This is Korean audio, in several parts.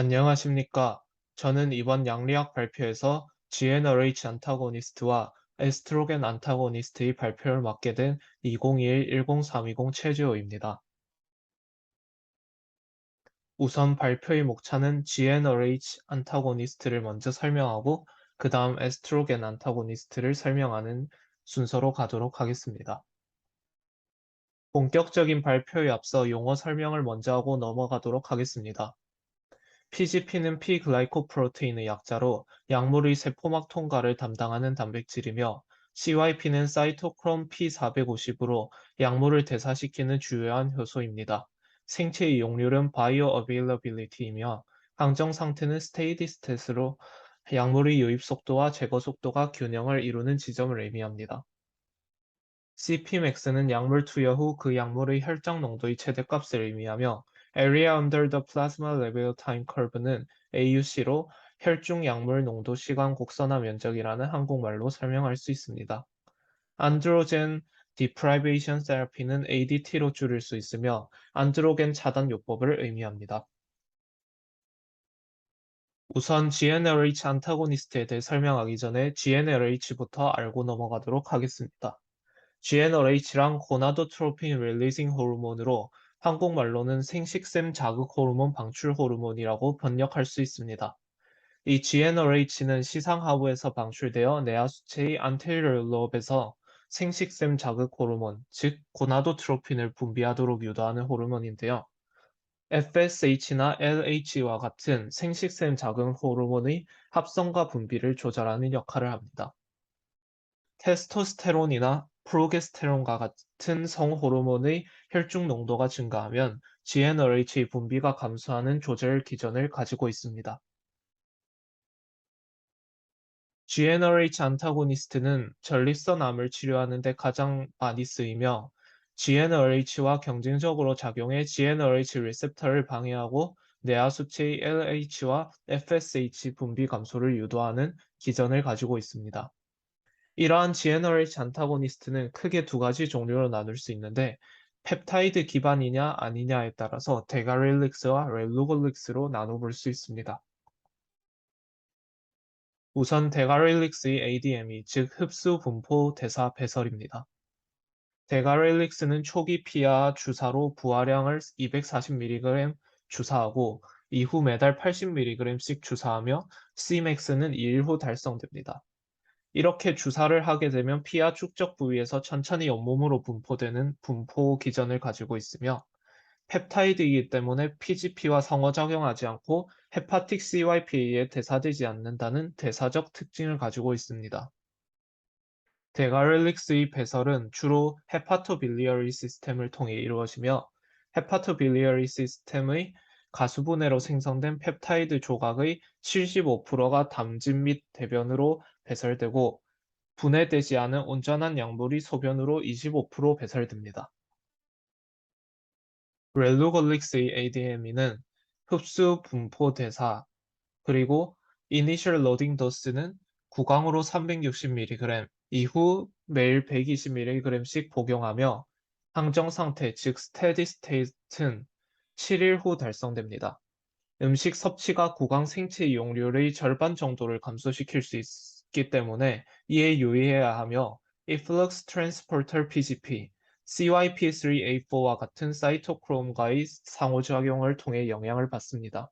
안녕하십니까. 저는 이번 양리학 발표에서 GnRH 안타고니스트와 에스트로겐 안타고니스트의 발표를 맡게 된 2021-10320 최지호입니다. 우선 발표의 목차는 GnRH 안타고니스트를 먼저 설명하고 그 다음 에스트로겐 안타고니스트를 설명하는 순서로 가도록 하겠습니다. 본격적인 발표에 앞서 용어 설명을 먼저 하고 넘어가도록 하겠습니다. PGP는 P글라이코프로테인의 약자로 약물의 세포막 통과를 담당하는 단백질이며 CYP는 사이토크롬 P450으로 약물을 대사시키는 주요한 효소입니다. 생체 이용률은 바이오 어베일러빌리티이며 항정 상태는 스테이디 스탯으로 약물의 유입 속도와 제거 속도가 균형을 이루는 지점을 의미합니다. CPmax는 약물 투여 후 그 약물의 혈장 농도의 최대값을 의미하며 Area Under the Plasma Level Time Curve는 AUC로 혈중 약물 농도 시간 곡선화 면적이라는 한국말로 설명할 수 있습니다. 안드로젠 디프라이베이션 테라피는 ADT로 줄일 수 있으며 안드로겐 차단 요법을 의미합니다. 우선 GnRH 안타고니스트에 대해 설명하기 전에 GnRH부터 알고 넘어가도록 하겠습니다. GnRH랑 고나도트로핀 릴리징 호르몬으로 한국말로는 생식샘 자극 호르몬 방출 호르몬이라고 번역할 수 있습니다. 이 GnRH는 시상 하부에서 방출되어 내하수체의 안테리어 롭에서 생식샘 자극 호르몬, 즉 고나도트로핀을 분비하도록 유도하는 호르몬인데요. FSH나 LH와 같은 생식샘 자극 호르몬의 합성과 분비를 조절하는 역할을 합니다. 테스토스테론이나 프로게스테론과 같은 성호르몬의 혈중 농도가 증가하면 GnRH의 분비가 감소하는 조절 기전을 가지고 있습니다. GnRH 안타고니스트는 전립선 암을 치료하는 데 가장 많이 쓰이며 GnRH와 경쟁적으로 작용해 GnRH 리셉터를 방해하고 내하 수체의 LH와 FSH 분비 감소를 유도하는 기전을 가지고 있습니다. 이러한 GnRH 안타고니스트는 크게 두 가지 종류로 나눌 수 있는데 펩타이드 기반이냐 아니냐에 따라서 데가릴릭스와 렐루골릭스로 나눠볼 수 있습니다. 우선 데가릴릭스의 ADM이 즉 흡수 분포 대사 배설입니다. 데가릴릭스는 초기 피하 주사로 부하량을 240mg 주사하고 이후 매달 80mg씩 주사하며 Cmax는 2일 후 달성됩니다. 이렇게 주사를 하게 되면 피하 축적 부위에서 천천히 온몸으로 분포되는 분포 기전을 가지고 있으며 펩타이드이기 때문에 PGP와 상호작용하지 않고 헤파틱 CYPA에 대사되지 않는다는 대사적 특징을 가지고 있습니다. 데가렐릭스의 배설은 주로 헤파토빌리어리 시스템을 통해 이루어지며 헤파토빌리어리 시스템의 가수분해로 생성된 펩타이드 조각의 75%가 담즙 및 대변으로 배설되고 분해되지 않은 온전한 약물이 소변으로 25% 배설됩니다. 렐루골릭스의 ADME는 흡수 분포 대사 그리고 이니셜 로딩 도스는 구강으로 360mg 이후 매일 120mg씩 복용하며 항정 상태 즉 스테디 스테이트는 7일 후 달성됩니다. 음식 섭취가 구강 생체 이용률의 절반 정도를 감소시킬 수 있기 때문에 이에 유의해야 하며 efflux transporter PGP, CYP3A4와 같은 사이토크롬과의 상호작용을 통해 영향을 받습니다.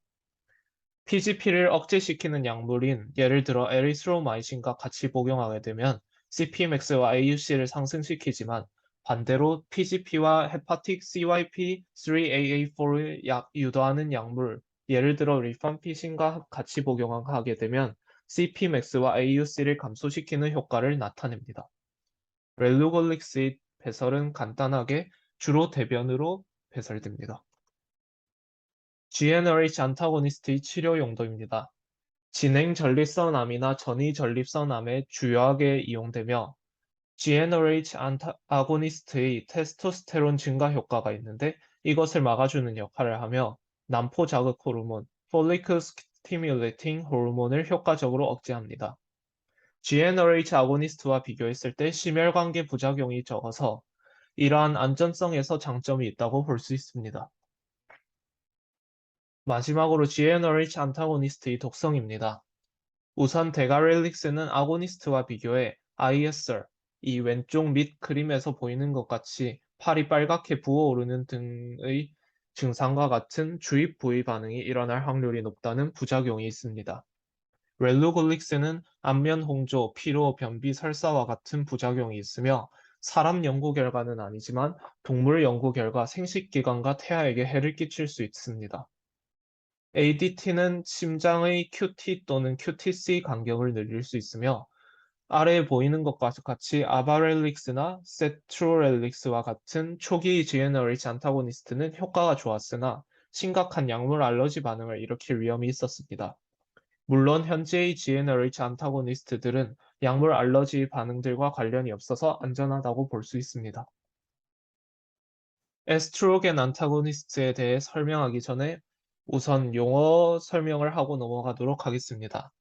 PGP를 억제시키는 약물인 예를 들어 에리스로마이신과 같이 복용하게 되면 CPMX와 AUC를 상승시키지만 반대로 PGP와 헤파틱 CYP3AA4를 약, 유도하는 약물, 예를 들어 리팜피신과 같이 복용하게 되면 CPMX와 AUC를 감소시키는 효과를 나타냅니다. 렐루골릭스의 배설은 간단하게 주로 대변으로 배설됩니다. GnRH 안타고니스트의 치료 용도입니다. 진행 전립선암이나 전이 전립선암에 주요하게 이용되며 GnRH 아고니스트의 테스토스테론 증가 효과가 있는데 이것을 막아주는 역할을 하며 난포 자극 호르몬, follicle stimulating 호르몬을 효과적으로 억제합니다. GnRH 아고니스트와 비교했을 때 심혈관계 부작용이 적어서 이러한 안전성에서 장점이 있다고 볼 수 있습니다. 마지막으로 GnRH 안타고니스트의 독성입니다. 우선 데가렐릭스는 아고니스트와 비교해 ISR, 이 왼쪽 밑 그림에서 보이는 것 같이 팔이 빨갛게 부어오르는 등의 증상과 같은 주입 부위 반응이 일어날 확률이 높다는 부작용이 있습니다. 렐루골릭스는 안면 홍조, 피로, 변비, 설사와 같은 부작용이 있으며 사람 연구 결과는 아니지만 동물 연구 결과 생식기관과 태아에게 해를 끼칠 수 있습니다. ADT는 심장의 QT 또는 QTC 간격을 늘릴 수 있으며 아래에 보이는 것과 같이 아바렐릭스나 세트로렐릭스와 같은 초기 GnRH 안타고니스트는 효과가 좋았으나 심각한 약물 알러지 반응을 일으킬 위험이 있었습니다. 물론 현재의 GnRH 안타고니스트들은 약물 알러지 반응들과 관련이 없어서 안전하다고 볼 수 있습니다. 에스트로겐 안타고니스트에 대해 설명하기 전에 우선 용어 설명을 하고 넘어가도록 하겠습니다.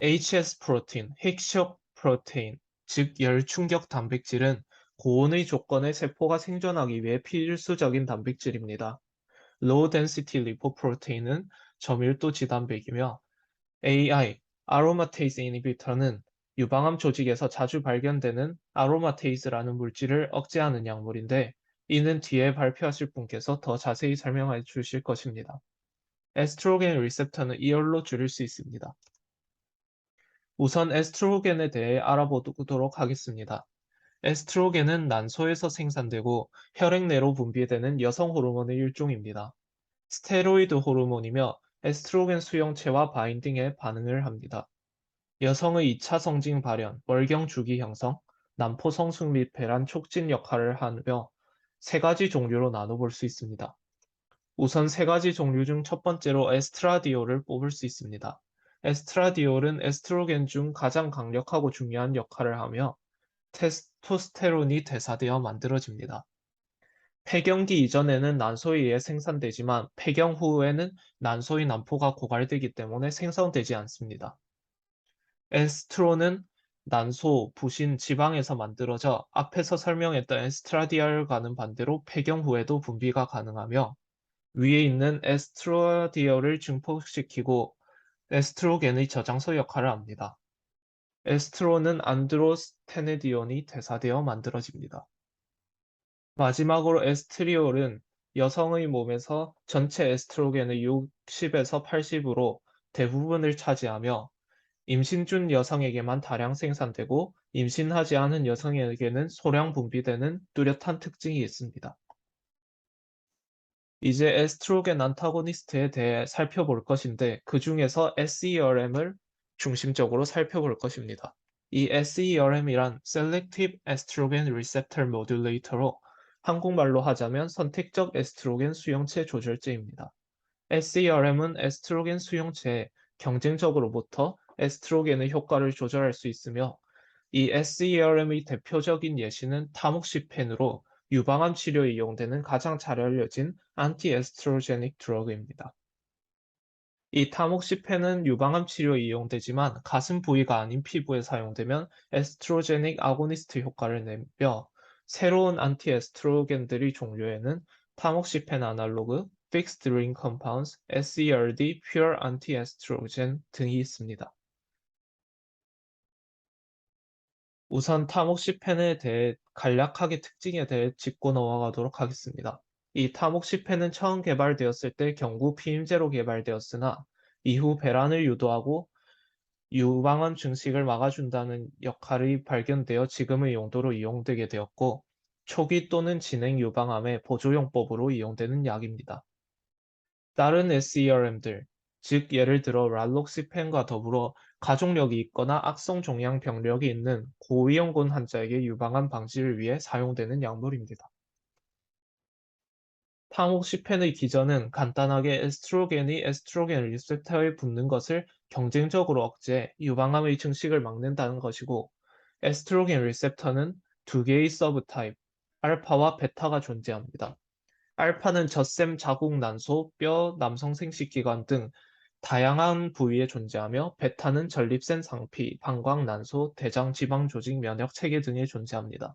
HS 프로틴, 핵쇼 프로테인, 즉 열충격 단백질은 고온의 조건에 세포가 생존하기 위해 필수적인 단백질입니다. Low Density Lipoprotein은 저밀도 지단백이며 AI, Aromatase Inhibitor는 유방암 조직에서 자주 발견되는 아로마테이스라는 물질을 억제하는 약물인데 이는 뒤에 발표하실 분께서 더 자세히 설명해 주실 것입니다. 에스트로겐 리셉터는 2열로 줄일 수 있습니다. 우선 에스트로겐에 대해 알아보도록 하겠습니다. 에스트로겐은 난소에서 생산되고 혈액 내로 분비되는 여성 호르몬의 일종입니다. 스테로이드 호르몬이며 에스트로겐 수용체와 바인딩에 반응을 합니다. 여성의 2차 성징 발현, 월경 주기 형성, 난포 성숙 및 배란 촉진 역할을 하며 세 가지 종류로 나눠볼 수 있습니다. 우선 세 가지 종류 중 첫 번째로 에스트라디올을 뽑을 수 있습니다. 에스트라디올은 에스트로겐 중 가장 강력하고 중요한 역할을 하며 테스토스테론이 대사되어 만들어집니다. 폐경기 이전에는 난소에 의해 생산되지만 폐경 후에는 난소의 난포가 고갈되기 때문에 생성되지 않습니다. 에스트로는 난소, 부신, 지방에서 만들어져 앞에서 설명했던 에스트라디올과는 반대로 폐경 후에도 분비가 가능하며 위에 있는 에스트라디올을 증폭시키고 에스트로겐의 저장소 역할을 합니다. 에스트론은 안드로스테네디온이 대사되어 만들어집니다. 마지막으로 에스트리올은 여성의 몸에서 전체 에스트로겐의 60에서 80으로 대부분을 차지하며 임신 중 여성에게만 다량 생산되고 임신하지 않은 여성에게는 소량 분비되는 뚜렷한 특징이 있습니다. 이제 에스트로겐 안타고니스트에 대해 살펴볼 것인데 그 중에서 SERM을 중심적으로 살펴볼 것입니다. 이 SERM이란 Selective Estrogen Receptor Modulator로 한국말로 하자면 선택적 에스트로겐 수용체 조절제입니다. SERM은 에스트로겐 수용체에 경쟁적으로부터 에스트로겐의 효과를 조절할 수 있으며 이 SERM의 대표적인 예시는 타목시펜으로 유방암 치료에 이용되는 가장 잘 알려진 안티에스트로제닉 드러그입니다. 이 타목시펜은 유방암 치료에 이용되지만 가슴 부위가 아닌 피부에 사용되면 에스트로제닉 아고니스트 효과를 내며 새로운 안티에스트로겐들의 종류에는 타목시펜 아날로그, Fixed Ring Compounds, SERD, Pure Anti-Estrogen 등이 있습니다. 우선 타목시펜에 대해 간략하게 특징에 대해 짚고 넘어가도록 하겠습니다. 이 타목시펜은 처음 개발되었을 때 경구 피임제로 개발되었으나 이후 배란을 유도하고 유방암 증식을 막아준다는 역할이 발견되어 지금의 용도로 이용되게 되었고 초기 또는 진행 유방암의 보조용법으로 이용되는 약입니다. 다른 SERM들, 즉 예를 들어 랄록시펜과 더불어 가족력이 있거나 악성 종양 병력이 있는 고위험군 환자에게 유방암 방지를 위해 사용되는 약물입니다. 타목시펜의 기전은 간단하게 에스트로겐이 에스트로겐 리셉터에 붙는 것을 경쟁적으로 억제해 유방암의 증식을 막는다는 것이고 에스트로겐 리셉터는 두 개의 서브 타입, 알파와 베타가 존재합니다. 알파는 젖샘 자국 난소, 뼈, 남성 생식 기관 등 다양한 부위에 존재하며 베타는 전립腺 상피, 방광 난소, 대장 지방 조직 면역 체계 등에 존재합니다.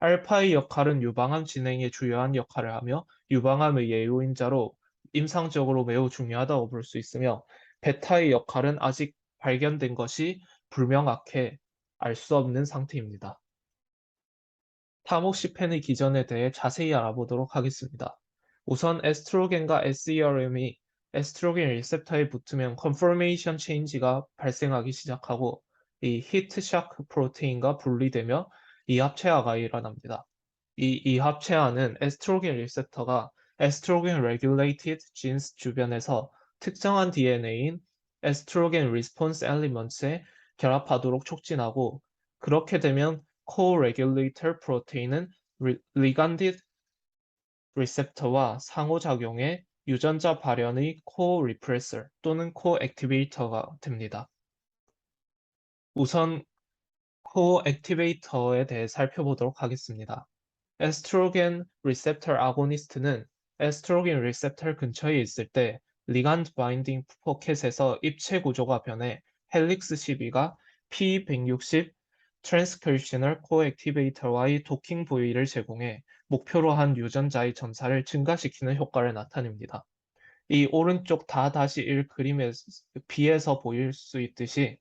알파의 역할은 유방암 진행에 주요한 역할을 하며 유방암의 예후인자로 임상적으로 매우 중요하다고 볼 수 있으며 베타의 역할은 아직 발견된 것이 불명확해 알 수 없는 상태입니다. 타목시펜의 기전에 대해 자세히 알아보도록 하겠습니다. 우선 에스트로겐과 SERM이 에스트로겐 리셉터에 붙으면 컨포메이션 체인지가 발생하기 시작하고 이 히트 샤크 프로테인과 분리되며 이합체화가 일어납니다. 이 이합체화는 에스트로겐 리셉터가 에스트로겐 진스 주변에서 특정한 DNA인 에스트로겐 리스폰스 엘리먼트에 결합하도록 촉진하고 그렇게 되면 co-regulator 프로테인은 리간디드 리셉터와 상호작용해 유전자 발현의 co-repressor 또는 co-activator가 됩니다. 우선 co-activator에 대해 살펴보도록 하겠습니다. 에스트로겐 리셉터 아고니스트는 에스트로겐 리셉터 근처에 있을 때 리간드 바인딩 포켓에서 입체 구조가 변해 헬릭스 12가 P160 트랜스크립셔널 코액티베이터와의 도킹 부위를 제공해 목표로 한 유전자의 전사를 증가시키는 효과를 나타냅니다. 이 오른쪽 다 다시 1 그림에 비해서 보일 수 있듯이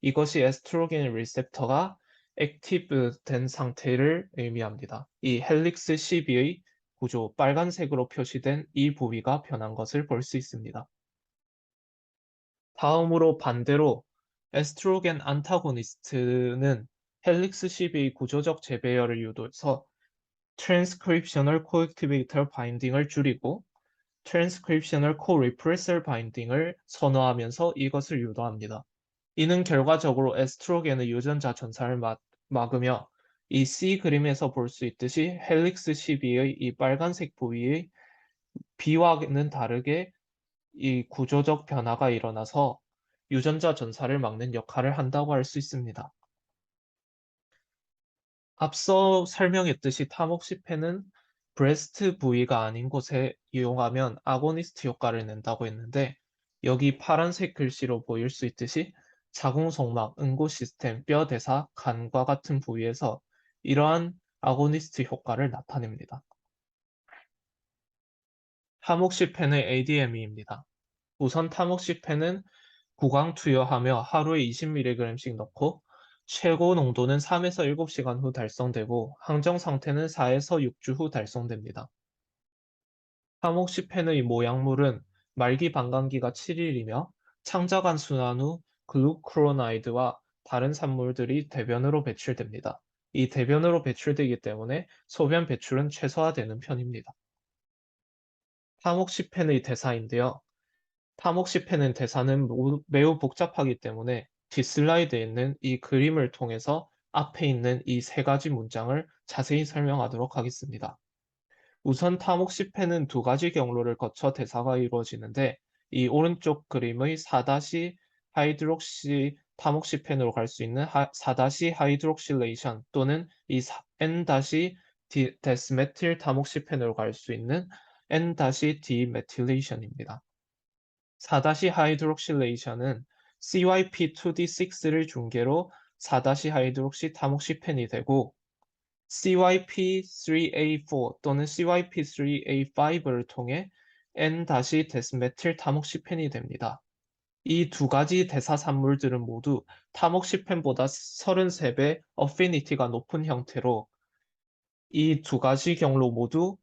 이것이 에스트로겐 리셉터가 액티브된 상태를 의미합니다. 이 헬릭스 12의 구조 빨간색으로 표시된 이 부위가 변한 것을 볼 수 있습니다. 다음으로 반대로 에스트로겐 안타고니스트는 헬릭스 12의 구조적 재배열을 유도해서 트랜스크립셔널 코액티베이터 바인딩을 줄이고 트랜스크립셔널 코리프레서 바인딩을 선호하면서 이것을 유도합니다. 이는 결과적으로 에스트로겐의 유전자 전사를 막, 막으며 이 C 그림에서 볼 수 있듯이 헬릭스 12의 이 빨간색 부위의 B와는 다르게 이 구조적 변화가 일어나서 유전자 전사를 막는 역할을 한다고 할 수 있습니다. 앞서 설명했듯이 타목시펜은 브레스트 부위가 아닌 곳에 이용하면 아고니스트 효과를 낸다고 했는데 여기 파란색 글씨로 보일 수 있듯이 자궁속막, 응고 시스템, 뼈 대사, 간과 같은 부위에서 이러한 아고니스트 효과를 나타냅니다. 타목시펜의 ADME입니다. 우선 타목시펜은 구강 투여하며 하루에 20mg씩 넣고 최고 농도는 3에서 7시간 후 달성되고 항정 상태는 4에서 6주 후 달성됩니다. 타목시펜의 모양물은 말기 방광기가 7일이며 창자간 순환 후 글루크로나이드와 다른 산물들이 대변으로 배출됩니다. 이 대변으로 배출되기 때문에 소변 배출은 최소화되는 편입니다. 타목시펜의 대사인데요. 타목시펜은 대사는 매우 복잡하기 때문에 뒷슬라이드에 있는 이 그림을 통해서 앞에 있는 이 세 가지 문장을 자세히 설명하도록 하겠습니다. 우선 타목시펜은 두 가지 경로를 거쳐 대사가 이루어지는데 이 오른쪽 그림의 4- 하이드록시 타목시펜으로 갈 수 있는 4- 하이드록실레이션 또는 이 N-데스메틸 타목시펜으로 갈 수 있는 N-디메틸레이션입니다. 4- 하이드록실레이션은 CYP2D6를 중계로 4- 하이드록시 타목시펜이 되고 CYP3A4 또는 CYP3A5를 통해 N-데스메틸 타목시펜이 됩니다. 이 두 가지 대사 산물들은 모두 타목시펜보다 33배 어피니티가 높은 형태로 이 두 가지 경로 모두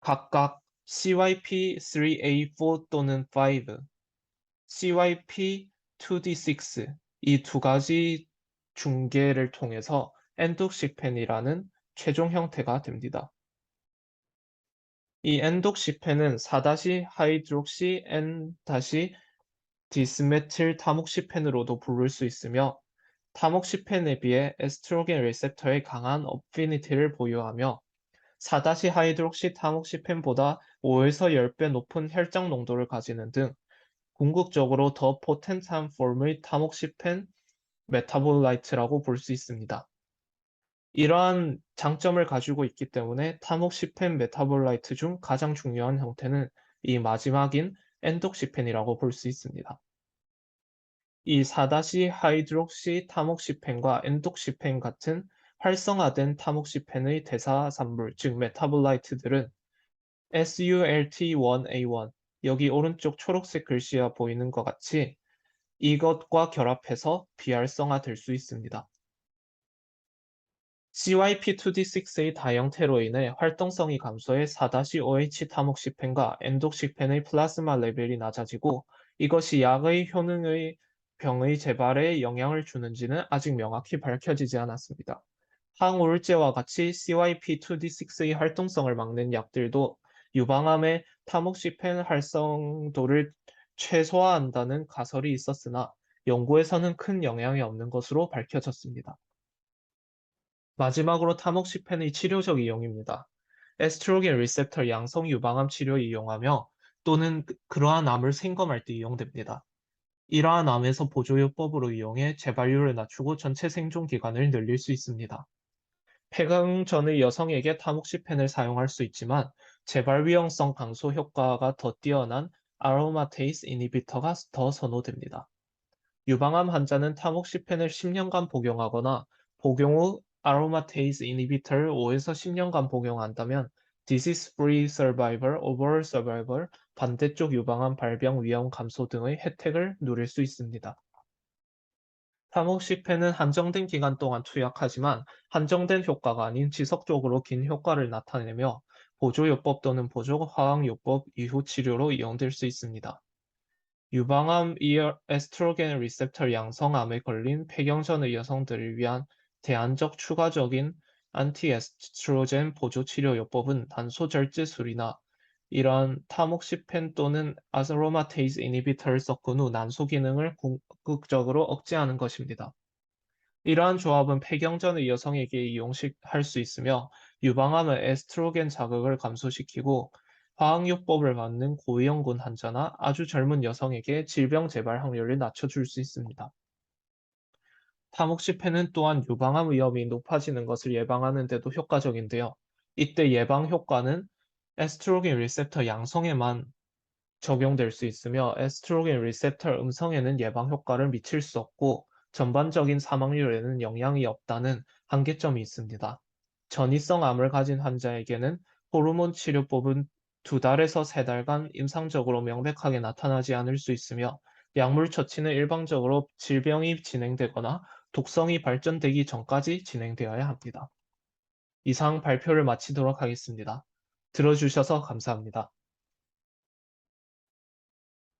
각각 CYP3A4 또는 5, CYP2D6 이 두 가지 중계를 통해서 엔독시펜이라는 최종 형태가 됩니다. 이 엔독시펜은 4- 하이드록시 N- 디스메틸 타목시펜으로도 부를 수 있으며 타목시펜에 비해 에스트로겐 리셉터의 강한 어피니티를 보유하며 4- 하이드록시 타목시펜보다 5에서 10배 높은 혈장 농도를 가지는 등 궁극적으로 더 포텐트한 폼의 타목시펜 메타볼라이트라고 볼 수 있습니다. 이러한 장점을 가지고 있기 때문에 타목시펜 메타볼라이트 중 가장 중요한 형태는 이 마지막인 엔독시펜이라고 볼 수 있습니다. 이 4- 하이드록시 타목시펜과 엔독시펜 같은 활성화된 타목시펜의 대사 산물, 즉 메타볼라이트들은 SULT1A1, 여기 오른쪽 초록색 글씨가 보이는 것 같이 이것과 결합해서 비활성화 될 수 있습니다. CYP2D6의 다형태로 인해 활동성이 감소해 4-OH 타목시펜과 엔독시펜의 플라즈마 레벨이 낮아지고 이것이 약의 효능의 병의 재발에 영향을 주는지는 아직 명확히 밝혀지지 않았습니다. 항우울제와 같이 CYP2D6의 활동성을 막는 약들도 유방암의 타목시펜 활성도를 최소화한다는 가설이 있었으나 연구에서는 큰 영향이 없는 것으로 밝혀졌습니다. 마지막으로 타목시펜의 치료적 이용입니다. 에스트로겐 리셉터 양성 유방암 치료에 이용하며 또는 그- 그러한 암을 생검할 때 이용됩니다. 이러한 암에서 보조요법으로 이용해 재발률을 낮추고 전체 생존 기간을 늘릴 수 있습니다. 폐경 전의 여성에게 타목시펜을 사용할 수 있지만 재발 위험성 감소 효과가 더 뛰어난 아로마테이스 이니비터가 더 선호됩니다. 유방암 환자는 타목시펜을 10년간 복용하거나 복용 후 아로마테이스 이니비터를 5에서 10년간 복용한다면 disease free survival, overall survival, 반대쪽 유방암 발병 위험 감소 등의 혜택을 누릴 수 있습니다. 타목시펜은 한정된 기간 동안 투약하지만 한정된 효과가 아닌 지속적으로 긴 효과를 나타내며 보조요법 또는 보조화학요법 이후 치료로 이용될 수 있습니다. 유방암 에스트로겐 리셉터 양성암에 걸린 폐경전의 여성들을 위한 대안적 추가적인 안티에스트로겐 보조 치료요법은 단소 절제술이나 이러한 타목시펜 또는 아로마테이스 이니비터를 섞은 후 난소 기능을 궁극적으로 억제하는 것입니다. 이러한 조합은 폐경전의 여성에게 이용할 수 있으며 유방암의 에스트로겐 자극을 감소시키고 화학요법을 받는 고위험군 환자나 아주 젊은 여성에게 질병 재발 확률을 낮춰줄 수 있습니다. 타목시펜은 또한 유방암 위험이 높아지는 것을 예방하는 데도 효과적인데요. 이때 예방 효과는 에스트로겐 리셉터 양성에만 적용될 수 있으며 에스트로겐 리셉터 음성에는 예방 효과를 미칠 수 없고 전반적인 사망률에는 영향이 없다는 한계점이 있습니다. 전이성 암을 가진 환자에게는 호르몬 치료법은 두 달에서 세 달간 임상적으로 명백하게 나타나지 않을 수 있으며 약물 처치는 일방적으로 질병이 진행되거나 독성이 발전되기 전까지 진행되어야 합니다. 이상 발표를 마치도록 하겠습니다. 들어주셔서 감사합니다.